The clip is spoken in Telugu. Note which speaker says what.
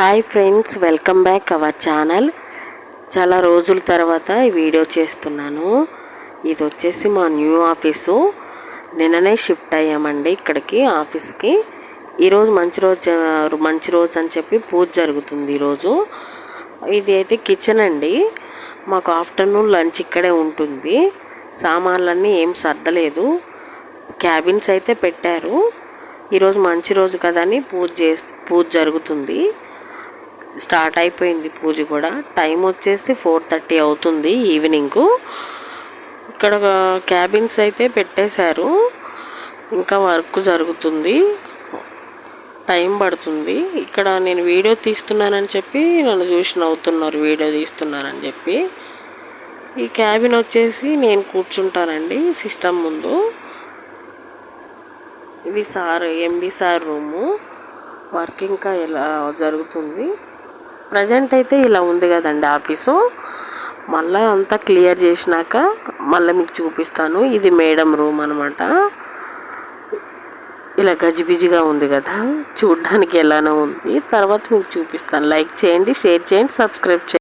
Speaker 1: Hi friends welcome back our channel. చాలా రోజుల తర్వాత ఈ వీడియో చేస్తున్నాను. ఇది వచ్చేసి మా న్యూ ఆఫీసు. నిన్ననే షిఫ్ట్ అయ్యామండి ఇక్కడికి ఆఫీస్కి. ఈరోజు మంచి రోజు మంచి రోజు అని చెప్పి పూజ జరుగుతుంది ఈరోజు. ఇది అయితే కిచెన్ అండి. మాకు ఆఫ్టర్నూన్ లంచ్ ఇక్కడే ఉంటుంది. సామాన్లన్నీ ఏం సర్దలేదు. క్యాబిన్స్ అయితే పెట్టారు. ఈరోజు మంచి రోజు కదా అని పూజ చే పూజ జరుగుతుంది. స్టార్ట్ అయిపోయింది పూజ కూడా. టైం వచ్చేసి ఫోర్ థర్టీ అవుతుంది ఈవినింగ్. ఇక్కడ క్యాబిన్స్ అయితే పెట్టేశారు. ఇంకా వర్క్ జరుగుతుంది. టైం పడుతుంది. ఇక్కడ నేను వీడియో తీస్తున్నానని చెప్పి నన్ను చూసి నవ్వుతున్నారు వీడియో తీస్తున్నానని చెప్పి. ఈ క్యాబిన్ వచ్చేసి నేను కూర్చుంటానండి సిస్టమ్ ముందు. ఇది sir MD sir room. Work ఇంకా ఎలా జరుగుతుంది? ప్రజెంట్ అయితే ఇలా ఉంది కదండి ఆఫీసు. మళ్ళీ అంతా క్లియర్ చేసినాక మళ్ళీ మీకు చూపిస్తాను. ఇది మేడం రూమ్ అనమాట ఇలా గజిబిజిగా ఉంది కదా చూడ్డానికి ఎలానో ఉంది. తర్వాత మీకు చూపిస్తాను. లైక్ చేయండి షేర్ చేయండి సబ్స్క్రైబ్ చేయండి.